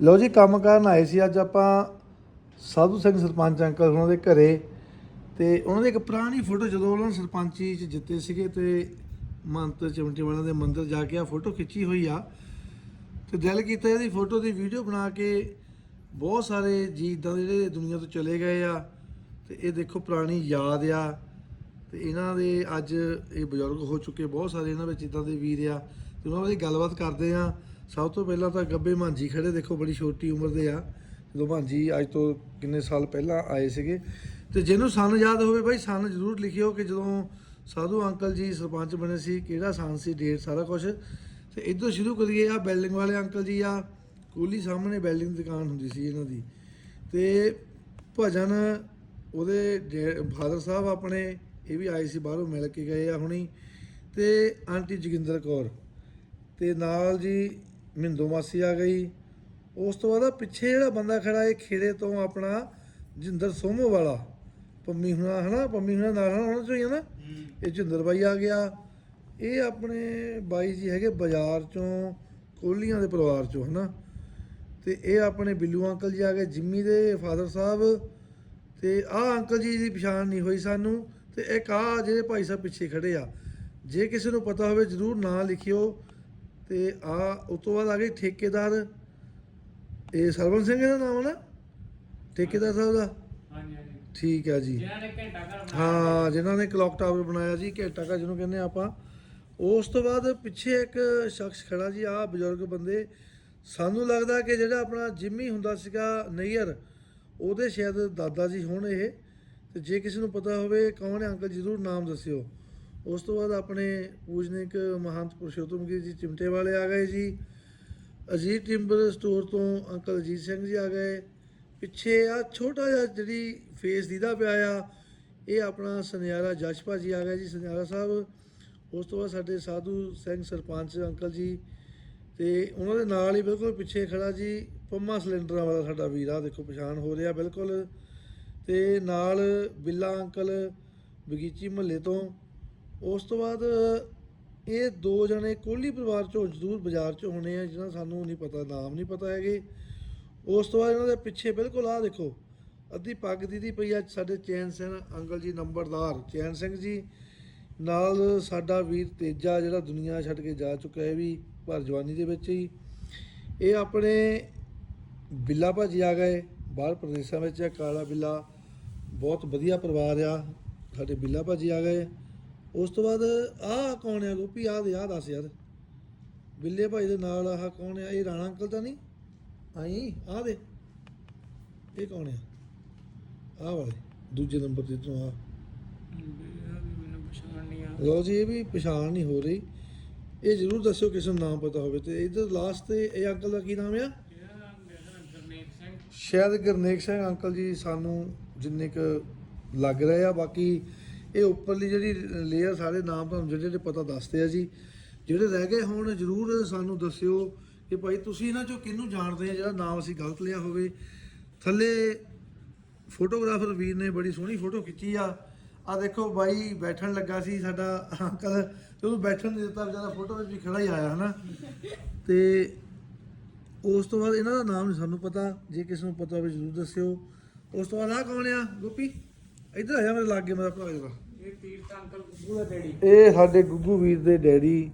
ਲਓ ਜੀ, ਕੰਮ ਕਰਨ ਆਏ ਸੀ, ਅੱਜ ਆਪਾਂ ਸਾਧੂ ਸਿੰਘ ਸਰਪੰਚ ਅੰਕਲ ਉਹਨਾਂ ਦੇ ਘਰੇ ਤੇ ਉਹਨਾਂ ਦੀ ਇੱਕ ਪੁਰਾਣੀ ਫੋਟੋ ਜਦੋਂ ਉਹਨਾਂ ਨੇ ਸਰਪੰਚੀ ਚ ਜਿੱਤੇ ਸੀਗੇ ਤੇ ਮੰਤ ਚਮਟੇ ਵਾਲਿਆਂ ਦੇ ਮੰਦਿਰ ਜਾ ਕੇ ਆ ਫੋਟੋ ਖਿੱਚੀ ਹੋਈ ਆ ਤੇ ਦਿਲ ਕੀਤਾ ਇਹਦੀ ਫੋਟੋ ਦੀ ਵੀਡੀਓ ਬਣਾ ਕੇ ਬਹੁਤ ਸਾਰੇ ਜੀ ਇੱਦਾਂ ਦੇ ਜਿਹੜੇ ਦੁਨੀਆ ਤੋਂ ਚਲੇ ਗਏ ਆ ਤੇ ਇਹ ਦੇਖੋ ਪੁਰਾਣੀ ਯਾਦ ਆ ਤੇ ਇਹਨਾਂ ਦੇ ਅੱਜ ਇਹ ਬਜ਼ੁਰਗ ਹੋ ਚੁੱਕੇ, ਬਹੁਤ ਸਾਰੇ ਇਹਨਾਂ ਵਿੱਚ ਇਦਾਂ ਦੇ ਵੀਰ ਆ ਤੇ ਉਹਨਾਂ ਦੀ ਗੱਲਬਾਤ ਕਰਦੇ ਆ। ਸਭ ਤੋਂ ਪਹਿਲਾਂ ਤਾਂ ਗੱਬੇ ਮਾਂਜੀ ਖੜੇ, ਦੇਖੋ ਬੜੀ ਛੋਟੀ ਉਮਰ ਦੇ ਆ। ਜਦੋਂ ਮਾਂਜੀ ਅੱਜ ਤੋਂ ਕਿੰਨੇ ਸਾਲ ਪਹਿਲਾਂ ਆਏ ਸੀਗੇ। ਤੇ ਜਿਹਨੂੰ ਸਨ ਯਾਦ ਹੋਵੇ ਬਾਈ, ਸਨ ਜ਼ਰੂਰ ਲਿਖਿਓ ਕਿ ਜਦੋਂ ਸਾਧੂ ਅੰਕਲ ਜੀ ਸਰਪੰਚ ਬਣੇ ਸੀ, ਕਿਹੜਾ ਸਨ ਸੀ, ਡੇਟ ਸਾਰਾ ਕੁਝ ਤੇ ਇੱਧਰ ਸ਼ੁਰੂ ਕਰੀਏ ਆ ਬਿਲਡਿੰਗ ਵਾਲੇ ਅੰਕਲ ਜੀ ਆ ਕੋਲੀ ਸਾਹਮਣੇ ਬਿਲਡਿੰਗ ਦੀ ਦੁਕਾਨ ਹੁੰਦੀ ਸੀ ਇਹਨਾਂ ਦੀ। ਤੇ ਭਜਨ ਉਹਦੇ ਫਾਦਰ ਸਾਹਿਬ ਆਪਣੇ, ਇਹ ਵੀ ਆਏ ਸੀ, ਬਾਹਰੋਂ ਮਿਲ ਕੇ ਗਏ ਆ ਹੁਣੀ। ਤੇ ਆਂਟੀ ਜੋਗਿੰਦਰ ਕੌਰ। ਤੇ ਨਾਲ ਜੀ ਮਿੰਦੋ ਮਾਸੀ ਆ ਗਈ। ਉਸ ਤੋਂ ਬਾਅਦ ਆ ਪਿੱਛੇ ਜਿਹੜਾ ਬੰਦਾ ਖੜਾ ਇਹ ਖੇੜੇ ਤੋਂ ਆਪਣਾ ਜਿੰਦਰ ਸੋਮੋ ਵਾਲਾ। ਪੰਮੀ ਹੁਣਾ ਹਨਾ, ਪੰਮੀ ਹੁਣਾ ਨਾਲ ਹੋਣਾ ਚੋਂ ਹੀ ਹੈ ਨਾ। ਇਹ ਜਿੰਦਰ ਬਾਈ ਆ ਗਿਆ। ਇਹ ਆਪਣੇ ਬਾਈ ਜੀ ਹੈਗੇ ਬਾਜ਼ਾਰ ਚੋਂ ਕੋਹਲੀਆਂ ਦੇ ਪਰਿਵਾਰ ਚੋਂ ਹਨਾ। ਤੇ ਇਹ ਆਪਣੇ ਬਿੱਲੂ ਅੰਕਲ ਜੀ ਆ ਗਏ, ਜਿੰਮੀ ਦੇ ਫਾਦਰ ਸਾਹਿਬ। ਤੇ ਆਹ ਅੰਕਲ ਜੀ ਦੀ ਪਛਾਣ ਨਹੀਂ ਹੋਈ ਸਾਨੂੰ। ਤੇ ਇੱਕ ਆ ਜਿਹੜੇ ਭਾਈ ਸਾਹਿਬ ਪਿੱਛੇ ਖੜੇ ਆ। ਜੇ ਕਿਸੇ ਨੂੰ ਪਤਾ ਹੋਵੇ, ਜਰੂਰ ਨਾਂ ਲਿਖਿਓ। ਤੇ ਆ ਉਸ ਤੋਂ ਬਾਅਦ ਆ ਗਏ ਠੇਕੇਦਾਰ ਇਹ ਸਰਵਨ ਸਿੰਘ ਦਾ ਨਾਮ ਹੈ ਨਾ? ਠੇਕੇਦਾਰ ਸਾਹਿਬ ਦਾ? ਹਾਂਜੀ ਹਾਂਜੀ। ਠੀਕ ਹੈ ਜੀ। ਨੇ ਘੰਟਾ ਘਰ ਹਾਂ ਜਿਨ੍ਹਾਂ ਨੇ ਕਲੌਕ ਟਾਵਰ ਬਣਾਇਆ ਜੀ ਘੇਟਾ ਕਾ ਜਿਹਨੂੰ ਕਹਿੰਦੇ ਆਪਾਂ। ਉਸ ਤੋਂ ਬਾਅਦ ਪਿੱਛੇ ਇੱਕ ਸ਼ਖਸ ਖੜਾ ਜੀ ਆ ਬਜ਼ੁਰਗ ਬੰਦੇ। ਸਾਨੂੰ ਲੱਗਦਾ ਕਿ ਜਿਹੜਾ ਆਪਣਾ ਜਿੰਮੀ ਹੁੰਦਾ ਸੀਗਾ ਨਈਅਰ ਉਹਦੇ ਸ਼ਾਇਦ ਦਾਦਾ ਜੀ ਹੋਣ ਇਹ। ਤੇ ਜੇ ਕਿਸੇ ਨੂੰ ਪਤਾ ਹੋਵੇ ਕੌਣ ਹੈ? ਅੰਕਲ ਜਰੂਰ ਨਾਮ ਦੱਸਿਓ। ਉਸ ਤੋਂ ਬਾਅਦ ਆਪਣੇ ਪੂਜਨਿਕ ਮਹੰਤ ਪੁਰਸ਼ੋਤਮ ਜੀ ਚਿਮਟੇ ਵਾਲੇ ਆ ਗਏ ਜੀ। ਅਜੀਤ ਟਿੰਬਰ ਸਟੋਰ ਤੋਂ ਅੰਕਲ ਅਜੀਤ ਸਿੰਘ ਜੀ ਆ ਗਏ। ਪਿੱਛੇ ਆ ਛੋਟਾ ਜਿਹਾ ਜਿਹੜੀ ਫੇਸ ਦੀਦਾ ਪਿਆ ਆ, ਇਹ ਆਪਣਾ ਸੁਨਿਆਰਾ ਜਸਪਾ ਜੀ ਆ ਗਏ ਜੀ, ਸੁਨਿਆਰਾ ਸਾਹਿਬ। ਉਸ ਤੋਂ ਬਾਅਦ ਸਾਡੇ ਸਾਧੂ ਸਿੰਘ ਸਰਪੰਚ ਅੰਕਲ ਜੀ ਤੇ ਉਹਨਾਂ ਦੇ ਨਾਲ ਹੀ ਬਿਲਕੁਲ ਪਿੱਛੇ ਖੜਾ ਜੀ, ਪੰਮਾ ਸਿਲੰਡਰਾਂ ਵਾਲਾ ਸਾਡਾ ਵੀਰ ਆ, ਦੇਖੋ ਪਛਾਣ ਹੋ ਰਿਹਾ ਬਿਲਕੁਲ। ਤੇ ਨਾਲ ਬਿੱਲਾ ਅੰਕਲ ਬਗੀਚੀ ਮਹੱਲੇ ਤੋਂ ਉਸ ਤੋਂ ਬਾਅਦ ਇਹ ਦੋ ਜਣੇ ਕੋਹਲੀ ਪਰਿਵਾਰ ਚੋਂ ਜ਼ਰੂਰ ਬਾਜ਼ਾਰ ਚੋਂ ਹੋਣੇ ਆ ਜਿਹਨਾਂ ਸਾਨੂੰ ਨਹੀਂ ਪਤਾ, ਨਾਮ ਨਹੀਂ ਪਤਾ ਹੈਗੇ। ਉਸ ਤੋਂ ਬਾਅਦ ਇਹਨਾਂ ਦੇ ਪਿੱਛੇ ਬਿਲਕੁਲ ਆਹ ਦੇਖੋ, ਅੱਧੀ ਪੱਗ ਦੀ ਦੀ ਪਈ ਆ, ਸਾਡੇ ਚੈਨ ਸਿੰਘ, ਅੰਕਲ ਜੀ ਨੰਬਰਦਾਰ, ਚੈਨ ਸਿੰਘ ਜੀ। ਨਾਲ ਸਾਡਾ ਵੀਰ ਤੇਜਾ, ਜਿਹੜਾ ਦੁਨੀਆ ਛੱਡ ਕੇ ਜਾ ਚੁੱਕਾ ਹੈ ਵੀ ਪਰ ਜਵਾਨੀ ਦੇ ਵਿੱਚ ਹੀ। ਇਹ ਆਪਣੇ ਬਿੱਲਾ ਭਾਜੀ ਆ ਗਏ, ਬਾਹਰ ਪ੍ਰਦੇਸ਼ਾਂ ਵਿੱਚ ਆ, ਕਾਲਾ ਬਿੱਲਾ। ਬਹੁਤ ਵਧੀਆ ਪਰਿਵਾਰ ਆ, ਸਾਡੇ ਬਿੱਲਾ ਭਾਜੀ ਆ ਗਏ। ਉਸ ਤੋਂ ਬਾਅਦ ਆਹ ਕੌਣ ਆ ਗੋਪੀ? ਆਹ ਦੇ ਆਹ ਦੱਸ ਯਾਰ। ਬਿੱਲੇ ਭਾਈ ਦੇ ਨਾਲ ਆਹ ਕੌਣ ਆ? ਇਹ ਰਾਣਾ ਅੰਕਲ ਤਾਂ ਨਹੀਂ? ਆਈ? ਆਹ ਦੇ। ਇਹ ਕੌਣ ਆ? ਆਹ ਵਾਲੇ, ਦੂਜੇ ਨੰਬਰ ਤੇ ਤੋਂ ਆ। ਮੈਨੂੰ ਪਛਾਣ ਨਹੀਂ ਆ ਲਓ ਜੀ, ਇਹ ਵੀ ਪਛਾਣ ਨਹੀਂ ਹੋ ਰਹੀ। ਇਹ ਜ਼ਰੂਰ ਦੱਸਿਓ ਕਿਸੇ ਨੂੰ ਨਾਮ ਪਤਾ ਹੋਵੇ ਤੇ। ਇਧਰ ਲਾਸਟ ਤੇ ਇਹ ਅੰਕਲ ਦਾ ਕੀ ਨਾਮ ਆ? ਸ਼ਾਇਦ ਗੁਰਨੇਕ ਸਿੰਘ ਅੰਕਲ ਜੀ ਸਾਨੂੰ ਜਿੰਨੇ ਕ ਲੱਗ ਰਹੇ ਆ, ਬਾਕੀ ਇਹ ਉੱਪਰਲੀ ਜਿਹੜੀ ਲੇਅਰ ਸਾਰੇ ਨਾਮ ਤੁਹਾਨੂੰ ਜਿਹੜੇ ਜਿਹੜੇ ਪਤਾ ਦੱਸਦੇ ਆ ਜੀ। ਜਿਹੜੇ ਰਹਿ ਗਏ ਹੋਣ, ਜਰੂਰ ਸਾਨੂੰ ਦੱਸਿਓ ਕਿ ਭਾਈ ਤੁਸੀਂ ਇਹਨਾਂ ਚੋਂ ਕਿਹਨੂੰ ਜਾਣਦੇ ਆ ਜਿਹੜਾ ਨਾਮ ਅਸੀਂ ਗਲਤ ਲਿਆ ਹੋਵੇ। ਥੱਲੇ ਫੋਟੋਗ੍ਰਾਫਰ ਵੀਰ ਨੇ ਬੜੀ ਸੋਹਣੀ ਫੋਟੋ ਖਿੱਚੀ ਆ। ਆ ਦੇਖੋ ਬਾਈ ਬੈਠਣ ਲੱਗਾ ਸੀ, ਸਾਡਾ ਅੰਕਲ ਜਦੋਂ ਬੈਠਣ ਨਹੀਂ ਦਿੱਤਾ ਵਿਚਾਰਾ ਫੋਟੋ ਵਿੱਚ ਵੀ ਖੜਾ ਹੀ ਆਇਆ, ਹਨਾ। ਤੇ ਉਸ ਤੋਂ ਬਾਅਦ ਇਹਨਾਂ ਦਾ ਨਾਮ ਨਹੀਂ ਸਾਨੂੰ ਪਤਾ, ਜੇ ਕਿਸੇ ਨੂੰ ਪਤਾ ਹੋਵੇ ਜ਼ਰੂਰ ਦੱਸਿਓ। ਉਸ ਤੋਂ ਬਾਅਦ ਆ ਕੌਣ ਆ? ਗੋਪੀ, ਇੱਧਰ ਆਇਆ ਮੇਰੇ ਲਾਗੇ, ਮੇਰਾ ਭਰਾ ਜਰਾ। ਇਹ ਸਾਡੇ ਗੁੱਗੂ ਵੀਰ ਦੇ ਡੈਡੀ।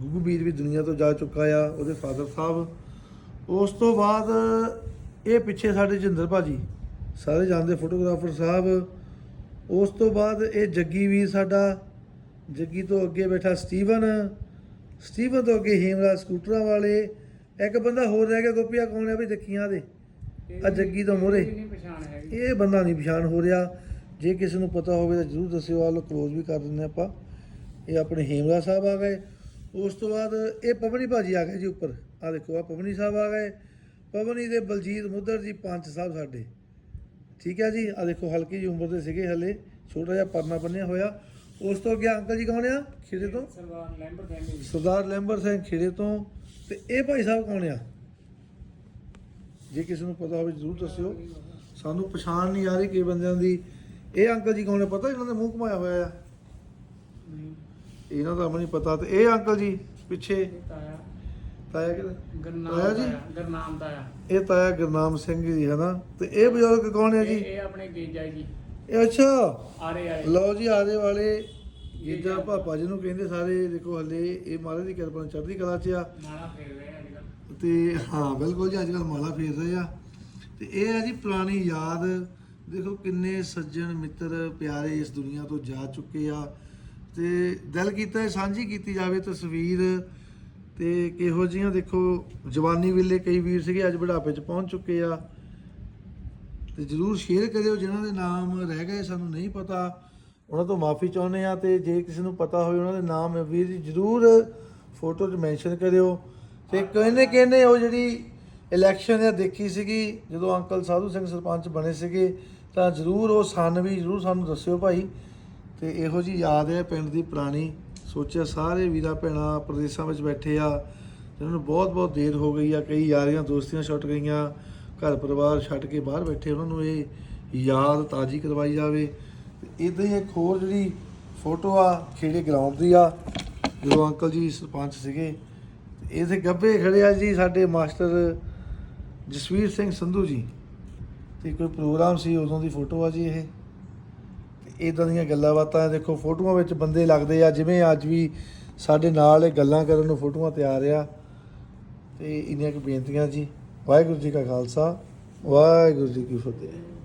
ਗੁੱਗੂ ਵੀਰ ਵੀ ਦੁਨੀਆ ਤੋਂ ਜਾ ਚੁੱਕਾ ਆ ਉਹਦੇ ਫਾਦਰ ਸਾਹਿਬ। ਉਸ ਤੋਂ ਬਾਅਦ ਇਹ ਪਿੱਛੇ ਸਾਡੇ ਜਿੰਦਰ ਭਾਜੀ ਸਾਰੇ ਜਾਣਦੇ ਫੋਟੋਗ੍ਰਾਫਰ ਸਾਹਿਬ। ਉਸ ਤੋਂ ਬਾਅਦ ਇਹ ਜੱਗੀ ਵੀਰ ਸਾਡਾ ਜੱਗੀ ਤੋਂ ਅੱਗੇ ਬੈਠਾ ਸਟੀਵਨ। ਸਟੀਵਨ ਤੋਂ ਅੱਗੇ ਹੇਮਰਾਜ ਸਕੂਟਰਾਂ ਵਾਲੇ। ਇੱਕ ਬੰਦਾ ਹੋਰ ਰਹਿ ਗਿਆ ਗੋਪੀਆ ਕੌਣ ਆ ਵੀ ਦੇਖੀਆਂ ਦੇ? ਆ ਜੱਗੀ ਤੋਂ ਹੈਗੀ। ਇਹ ਬੰਦਾ ਨਹੀਂ ਪਛਾਣ ਹੋ ਰਿਹਾ। ਜੇ ਕਿਸੇ ਨੂੰ ਪਤਾ ਹੋਵੇ ਤਾਂ ਜਰੂਰ ਦੱਸਿਓ ਲੋ ਕਲੋਜ਼ ਵੀ ਕਰ ਦਿੰਦੇ ਆਪਾਂ। ਇਹ ਆਪਣੇ ਹੇਮਰਾ ਸਾਹਿਬ ਆ ਗਏ। ਉਸ ਤੋਂ ਬਾਅਦ ਇਹ ਪਵਨੀ ਭਾਜੀ ਆ ਗਏ ਜੀ ਉੱਪਰ। ਆ ਦੇਖੋ ਆ ਪਵਨੀ ਸਾਹਿਬ ਆ ਗਏ। ਪਵਨੀ ਦੇ ਬਲਜੀਤ ਮੁੱਦਰ ਜੀ ਪੰਚ ਸਾਹਿਬ ਸਾਡੇ। ਠੀਕ ਹੈ ਜੀ? ਆ ਦੇਖੋ ਹਲਕੀ ਜਿਹੀ ਉਮਰ ਦੇ ਸੀਗੇ ਹਲੇ। ਛੋਟਾ ਜਿਹਾ ਪਰਨਾ ਬੰਨਿਆ ਹੋਇਆ। ਉਸ ਤੋਂ ਅੱਗੇ ਅੰਕਲ ਜੀ ਕੌਣ ਆ? ਖੇੜੇ ਤੋਂ? ਸਰਦਾਰ ਲੈਂਬਰ ਸਰਦਾਰ ਸਿੰਘ ਖੇੜੇ ਤੋਂ। ਤੇ ਇਹ ਭਾਈ ਸਾਹਿਬ ਕੌਣ ਆ? ਜੇ ਕਿਸੇ ਨੂੰ ਪਤਾ ਹੋਵੇ ਜਰੂਰ ਦੱਸਿਓ। ਸਾਨੂੰ ਪਛਾਣ ਨਹੀਂ ਆ ਰਹੀ ਕਈ ਬੰਦਿਆਂ ਦੀ ਇਹ ਅੰਕਲ ਜੀ ਕੌਣ ਆ? ਪਤਾ ਇਹਨਾਂ ਦਾ ਮੂੰਹ ਘੁਮਾਇਆ ਹੋਇਆ ਆ? ਨਹੀਂ ਇਹਨਾਂ ਦਾ ਮੈਨੂੰ ਨਹੀਂ ਪਤਾ ਤੇ ਇਹ ਅੰਕਲ ਜੀ ਪਿੱਛੇ? ਇਹ ਤਾਇਆ। ਤਾਇਆ ਕਿਹਦਾ? ਗਰਨਾਮ ਤਾਇਆ ਜੀ? ਤਾਇਆ, ਗਰਨਾਮ ਤਾਇਆ। ਇਹ ਤਾਇਆ ਗੁਰਨਾਮ ਸਿੰਘ ਜੀ ਹਨਾ? ਤੇ ਇਹ ਬਜ਼ੁਰਗ ਕੌਣ ਹੈ ਜੀ? ਇਹ ਆਪਣੇ ਗੇਜਾ ਜੀ। ਇਹ ਅੱਛਾ। ਆਰੇ ਆਏ। ਲਓ ਜੀ ਆਦੇ ਵਾਲੇ ਗੀਜਾ ਪਾਪਾ ਜੀ ਨੂੰ ਕਹਿੰਦੇ ਸਾਰੇ ਦੇਖੋ ਹਲੇ ਇਹ ਮਹਾਰਾਜ ਦੀ ਕਿਰਪਾ ਨਾਲ ਚੜ੍ਹਦੀ ਕਲਾ 'ਚ ਆ। ਮਾਲਾ ਫੇਰ ਰਹੇ ਅੱਜ ਕੱਲ ਤੇ ਹਾਂ ਬਿਲਕੁਲ ਜੀ ਅੱਜ ਕੱਲ ਮਾਲਾ ਫੇਰ ਰਹੇ ਆ। ਤੇ ਇਹ ਹੈ ਜੀ ਪੁਰਾਣੀ ਯਾਦ ਦੇਖੋ ਕਿੰਨੇ ਸੱਜਣ ਮਿੱਤਰ ਪਿਆਰੇ ਇਸ ਦੁਨੀਆ ਤੋਂ ਜਾ ਚੁੱਕੇ ਆ ਤੇ ਦਿਲ ਕੀਤਾ ਸਾਂਝੀ ਕੀਤੀ ਜਾਵੇ ਤਸਵੀਰ ਤੇ ਕਿਹੋ ਜੀਆਂ ਦੇਖੋ ਜਵਾਨੀ ਵੇਲੇ ਕਈ ਵੀਰ ਸੀਗੇ ਅੱਜ ਬੁਢਾਪੇ 'ਚ ਪਹੁੰਚ ਚੁੱਕੇ ਆ। ਤੇ ਜਰੂਰ ਸ਼ੇਅਰ ਕਰਿਓ ਜਿਨ੍ਹਾਂ ਦੇ ਨਾਮ ਰਹਿ ਗਏ ਸਾਨੂੰ ਨਹੀਂ ਪਤਾ, ਉਹਨਾਂ ਤੋਂ ਮਾਫੀ ਚਾਹੁੰਦੇ ਆ ਤੇ ਜੇ ਕਿਸੇ ਨੂੰ ਪਤਾ ਹੋਵੇ ਉਹਨਾਂ ਦੇ ਨਾਮ ਵੀਰ ਜੀ ਜਰੂਰ ਫੋਟੋ 'ਚ ਮੈਂਸ਼ਨ ਕਰਿਓ। ਤੇ ਕਹਿੰਦੇ ਕਹਿੰਦੇ ਉਹ ਜਿਹੜੀ ਇਲੈਕਸ਼ਨ ਆ ਦੇਖੀ ਸੀਗੀ, ਜਦੋਂ ਅੰਕਲ ਸਾਧੂ ਸਿੰਘ ਸਰਪੰਚ ਬਣੇ ਸੀਗੇ ਤਾਂ ਜਰੂਰ ਉਹ ਸਨ ਵੀ ਜਰੂਰ ਸਾਨੂੰ ਦੱਸਿਓ ਭਾਈ ਤੇ ਇਹੋ ਜੀ ਯਾਦ ਹੈ ਪਿੰਡ ਦੀ ਪੁਰਾਣੀ। ਸੋਚਿਆ ਸਾਰੇ ਵੀਰਾਂ ਭੈਣਾਂ ਪ੍ਰਦੇਸ਼ਾਂ ਵਿੱਚ ਬੈਠੇ ਆ ਜਿਹਨਾਂ ਨੂੰ ਬਹੁਤ ਬਹੁਤ ਦੇਰ ਹੋ ਗਈ ਆ, ਕਈ ਯਾਰੀਆਂ ਦੋਸਤੀਆਂ ਛੁੱਟ ਗਈਆਂ, ਘਰ ਪਰਿਵਾਰ ਛੱਡ ਕੇ ਬਾਹਰ ਬੈਠੇ, ਉਹਨਾਂ ਨੂੰ ਇਹ ਯਾਦ ਤਾਜ਼ੀ ਕਰਵਾਈ ਜਾਵੇ। ਇਦਾਂ ਹੀ ਇੱਕ ਹੋਰ ਜਿਹੜੀ ਫੋਟੋ ਆ, ਖੇੜੇ ਗਰਾਊਂਡ ਦੀ ਆ, ਜਦੋਂ ਅੰਕਲ ਜੀ ਸਰਪੰਚ ਸੀਗੇ ਇਹਦੇ ਗੱਭੇ ਖੜੇ ਆ ਜੀ ਸਾਡੇ ਮਾਸਟਰ ਜਸਵੀਰ ਸਿੰਘ ਸੰਧੂ ਜੀ। ਤੇ ਕੋਈ ਪ੍ਰੋਗਰਾਮ ਸੀ, ਉਦੋਂ ਦੀ ਫੋਟੋ ਆ ਜੀ ਇਹ। ਇਦਾਂ ਦੀਆਂ ਗੱਲਾਂ ਬਾਤਾਂ, ਦੇਖੋ, ਫੋਟੋਆਂ ਵਿੱਚ ਬੰਦੇ ਲੱਗਦੇ ਆ, ਜਿਵੇਂ ਅੱਜ ਵੀ ਸਾਡੇ ਨਾਲ ਇਹ ਗੱਲਾਂ ਕਰਨ ਨੂੰ ਫੋਟੋਆਂ ਤਿਆਰ ਆ। ਤੇ ਇੰਨੀਆਂ ਕੁ ਬੇਨਤੀਆਂ ਜੀ। ਵਾਹਿਗੁਰੂ ਜੀ ਕਾ ਖਾਲਸਾ, ਵਾਹਿਗੁਰੂ ਜੀ ਕੀ ਫਤਿਹ।